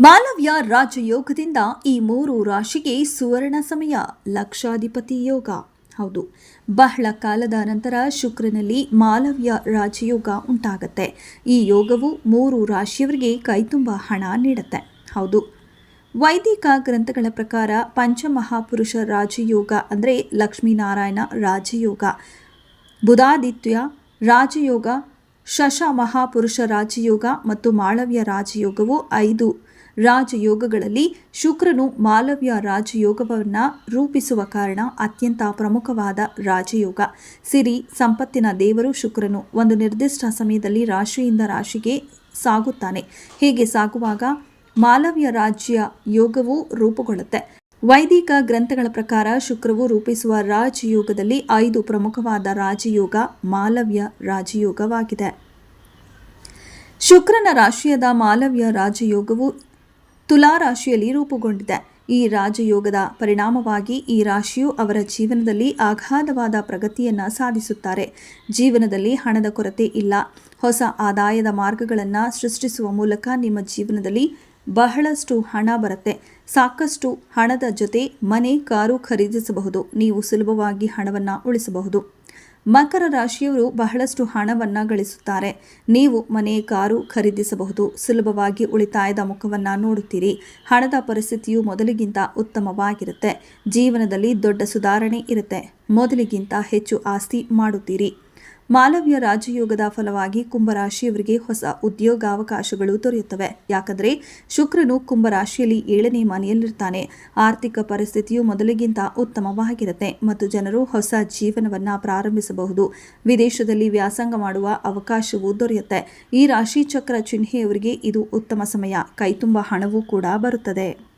ಮಾಲವ್ಯ ರಾಜಯೋಗದಿಂದ ಈ ಮೂರು ರಾಶಿಗೆ ಸುವರ್ಣ ಸಮಯ, ಲಕ್ಷಾಧಿಪತಿ ಯೋಗ. ಹೌದು, ಬಹಳ ಕಾಲದ ನಂತರ ಶುಕ್ರನಲ್ಲಿ ಮಾಲವ್ಯ ರಾಜಯೋಗ ಉಂಟಾಗತ್ತೆ. ಈ ಯೋಗವು ಮೂರು ರಾಶಿಯವರಿಗೆ ಕೈತುಂಬ ಹಣ ನೀಡುತ್ತೆ. ಹೌದು, ವೈದಿಕ ಗ್ರಂಥಗಳ ಪ್ರಕಾರ ಪಂಚಮಹಾಪುರುಷ ರಾಜಯೋಗ ಅಂದರೆ ಲಕ್ಷ್ಮೀನಾರಾಯಣ ರಾಜಯೋಗ, ಬುಧಾದಿತ್ಯ ರಾಜಯೋಗ ಶಶ ಮಹಾಪುರುಷ ರಾಜಯೋಗ ಮತ್ತು ಮಾಳವ್ಯ ರಾಜಯೋಗವು ಐದು ರಾಜಯೋಗಗಳಲ್ಲಿ ಶುಕ್ರನು ಮಾಲವ್ಯ ರಾಜಯೋಗವನ್ನು ರೂಪಿಸುವ ಕಾರಣ ಅತ್ಯಂತ ಪ್ರಮುಖವಾದ ರಾಜಯೋಗ. ಸಿರಿ ಸಂಪತ್ತಿನ ದೇವರು ಶುಕ್ರನು ಒಂದು ನಿರ್ದಿಷ್ಟ ಸಮಯದಲ್ಲಿ ರಾಶಿಯಿಂದ ರಾಶಿಗೆ ಸಾಗುತ್ತಾನೆ. ಹೀಗೆ ಸಾಗುವಾಗ ಮಾಲವ್ಯ ರಾಜ್ಯ ಯೋಗವು ರೂಪುಗೊಳ್ಳುತ್ತೆ. ವೈದಿಕ ಗ್ರಂಥಗಳ ಪ್ರಕಾರ ಶುಕ್ರವು ರೂಪಿಸುವ ರಾಜಯೋಗದಲ್ಲಿ ಐದು ಪ್ರಮುಖವಾದ ರಾಜಯೋಗ ಮಾಲವ್ಯ ರಾಜಯೋಗವಾಗಿದೆ. ಶುಕ್ರನ ರಾಶಿಯದ ಮಾಲವ್ಯ ರಾಜಯೋಗವು ತುಲಾ ರಾಶಿಯಲ್ಲಿ ರೂಪುಗೊಂಡಿದೆ. ಈ ರಾಜಯೋಗದ ಪರಿಣಾಮವಾಗಿ ಈ ರಾಶಿಯು ಅವರ ಜೀವನದಲ್ಲಿ ಅಗಾಧವಾದ ಪ್ರಗತಿಯನ್ನು ಸಾಧಿಸುತ್ತಾರೆ. ಜೀವನದಲ್ಲಿ ಹಣದ ಕೊರತೆ ಇಲ್ಲ. ಹೊಸ ಆದಾಯದ ಮಾರ್ಗಗಳನ್ನು ಸೃಷ್ಟಿಸುವ ಮೂಲಕ ನಿಮ್ಮ ಜೀವನದಲ್ಲಿ ಬಹಳಷ್ಟು ಹಣ ಬರುತ್ತೆ. ಸಾಕಷ್ಟು ಹಣದ ಜೊತೆ ಮನೆ, ಕಾರು ಖರೀದಿಸಬಹುದು. ನೀವು ಸುಲಭವಾಗಿ ಹಣವನ್ನು ಉಳಿಸಬಹುದು. ಮಕರ ರಾಶಿಯವರು ಬಹಳಷ್ಟು ಹಣವನ್ನು ಗಳಿಸುತ್ತಾರೆ. ನೀವು ಮನೆ, ಕಾರು ಖರೀದಿಸಬಹುದು. ಸುಲಭವಾಗಿ ಉಳಿತಾಯದ ಮುಖವನ್ನು ನೋಡುತ್ತೀರಿ. ಹಣದ ಪರಿಸ್ಥಿತಿಯು ಮೊದಲಿಗಿಂತ ಉತ್ತಮವಾಗಿರುತ್ತೆ. ಜೀವನದಲ್ಲಿ ದೊಡ್ಡ ಸುಧಾರಣೆ ಇರುತ್ತೆ. ಮೊದಲಿಗಿಂತ ಹೆಚ್ಚು ಆಸ್ತಿ ಮಾಡುತ್ತೀರಿ. ಮಾಲವ್ಯ ರಾಜಯೋಗದ ಫಲವಾಗಿ ಕುಂಭರಾಶಿಯವರಿಗೆ ಹೊಸ ಉದ್ಯೋಗಾವಕಾಶಗಳು ದೊರೆಯುತ್ತವೆ. ಯಾಕಂದರೆ ಶುಕ್ರನು ಕುಂಭರಾಶಿಯಲ್ಲಿ ಏಳನೇ ಮನೆಯಲ್ಲಿರ್ತಾನೆ. ಆರ್ಥಿಕ ಪರಿಸ್ಥಿತಿಯು ಮೊದಲಿಗಿಂತ ಉತ್ತಮವಾಗಿರುತ್ತೆ ಮತ್ತು ಜನರು ಹೊಸ ಜೀವನವನ್ನು ಪ್ರಾರಂಭಿಸಬಹುದು. ವಿದೇಶದಲ್ಲಿ ವ್ಯಾಸಂಗ ಮಾಡುವ ಅವಕಾಶವೂ ದೊರೆಯುತ್ತೆ. ಈ ರಾಶಿ ಚಕ್ರ ಚಿಹ್ನೆಯವರಿಗೆ ಇದು ಉತ್ತಮ ಸಮಯ. ಕೈತುಂಬ ಹಣವೂ ಕೂಡ ಬರುತ್ತದೆ.